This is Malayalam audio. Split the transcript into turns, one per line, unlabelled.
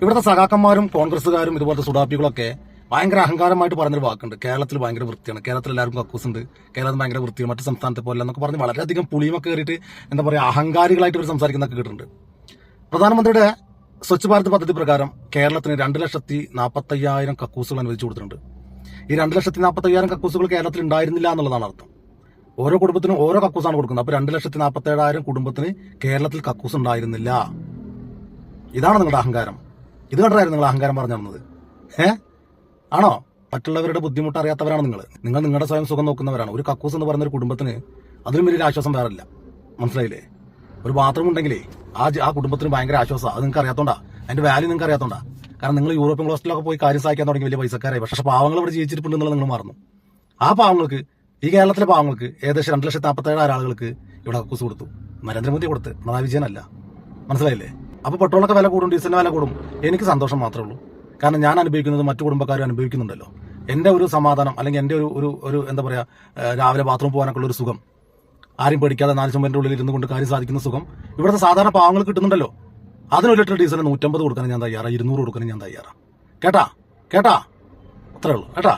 ഇവിടുത്തെ സഖാക്കന്മാരും കോൺഗ്രസ്സുകാരും ഇതുപോലത്തെ സുഡാപ്പികളൊക്കെ ഭയങ്കര അഹങ്കാരമായിട്ട് പറഞ്ഞൊരു വാക്കുണ്ട്. കേരളത്തിൽ ഭയങ്കര വൃത്തിയാണ്. കേരളത്തിൽ എല്ലാവർക്കും കക്കൂസ് ഉണ്ട് കേരളത്തിൽ ഭയങ്കര വൃത്തിയാണ്. മറ്റു സംസ്ഥാനത്തെ പോലെ എന്നൊക്കെ പറഞ്ഞ് വളരെയധികം പുളിയുമൊക്കെ കയറിയിട്ട് എന്താ പറയുക അഹങ്കാരികളായിട്ട് ഇവർ സംസാരിക്കുന്നൊക്കെ കേട്ടിട്ടുണ്ട്. പ്രധാനമന്ത്രിയുടെ സ്വച്ഛ് ഭാരത് പദ്ധതി പ്രകാരം കേരളത്തിന് രണ്ട് ലക്ഷത്തി നാൽപ്പത്തയ്യായിരം കക്കൂസുകൾ അനുവദിച്ചു കൊടുത്തിട്ടുണ്ട്. ഈ രണ്ട് ലക്ഷത്തി നാൽപ്പത്തയ്യായിരം കക്കൂസുകൾ കേരളത്തിൽ ഉണ്ടായിരുന്നില്ല എന്നുള്ളതാണ് അർത്ഥം. ഓരോ കുടുംബത്തിനും ഓരോ കക്കൂസാണ് കൊടുക്കുന്നത്. അപ്പൊ രണ്ട് ലക്ഷത്തി നാൽപ്പത്തേഴായിരം കുടുംബത്തിന് കേരളത്തിൽ കക്കൂസ് ഉണ്ടായിരുന്നില്ല. ഇതാണ് നിങ്ങളുടെ അഹങ്കാരം. ഇത് കണ്ടായിരുന്നു നിങ്ങൾ അഹങ്കാരം പറഞ്ഞു തന്നത്. ഏ? ആണോ? മറ്റുള്ളവരുടെ ബുദ്ധിമുട്ട് അറിയാത്തവരാണ് നിങ്ങൾ? നിങ്ങൾ നിങ്ങളുടെ സ്വയം സുഖം നോക്കുന്നവരാണ്. ഒരു കക്കൂസ് എന്ന് പറയുന്ന ഒരു കുടുംബത്തിന് അതിലും വലിയൊരു ആശ്വാസം വേറില്ല. മനസ്സിലായില്ലേ? ഒരു ബാത്റൂം ഉണ്ടെങ്കിലേ ആ ആ കുടുംബത്തിന് ഭയങ്കര ആശ്വാസം. അത് നിങ്ങൾക്ക് അറിയാത്തോണ്ടാ. അതിന്റെ വാല്യൂ നിങ്ങൾക്ക് അറിയാത്തോണ്ടാ. കാരണം നിങ്ങൾ യൂറോപ്യൻ ഹോസ്റ്റലൊക്കെ പോയി കാര്യം സഹായിക്കാൻ തുടങ്ങി വലിയ പൈസക്കാരായി. പക്ഷെ പാവങ്ങൾ ഇവിടെ ജീവിച്ചിട്ടുണ്ടെന്നുള്ള നിങ്ങൾ മറന്നു. ആ പാവങ്ങൾക്ക് ഈ കേരളത്തിലെ പാവങ്ങൾക്ക് ഏകദേശം രണ്ട് ലക്ഷത്തി നാൽപ്പത്തേഴായിരം ആളുകൾക്ക് ഇവിടെ കക്കൂസ് കൊടുത്തു. നരേന്ദ്രമോദി കൊടുത്ത്. പിണറായി വിജയനല്ല. മനസ്സിലായില്ലേ? അപ്പൊ പെട്രോളൊക്കെ വില കൂടും ഡീസലിന് വില കൂടും. എനിക്ക് സന്തോഷം മാത്രമേ ഉള്ളൂ. കാരണം ഞാൻ അനുഭവിക്കുന്നത് മറ്റു കുടുംബക്കാരും അനുഭവിക്കുന്നുണ്ടല്ലോ. എന്റെ ഒരു സമാധാനം അല്ലെങ്കിൽ എന്റെ ഒരു ഒരു ഒരു എന്താ പറയാ രാവിലെ ബാത്റൂം പോകാനൊക്കെ ഉള്ള ഒരു സുഖം. ആരും പേടിക്കാതെ നാല് ചുമന്റെ ഉള്ളിൽ ഇരുന്ന് കൊണ്ട് കാര്യം സാധിക്കുന്ന സുഖം. ഇവിടുത്തെ സാധാരണ പാവങ്ങൾ കിട്ടുന്നുണ്ടല്ലോ. അതിന് അതിനൊരു ലിറ്റർ ഡീസലിന് നൂറ്റമ്പത് കൊടുക്കാനും ഞാൻ തയ്യാറാണ് ഇരുന്നൂറ് കൊടുക്കാനും ഞാൻ തയ്യാറാണ് കേട്ടാ? കേട്ടാ? അത്രേ ഉള്ളൂ. കേട്ടാ?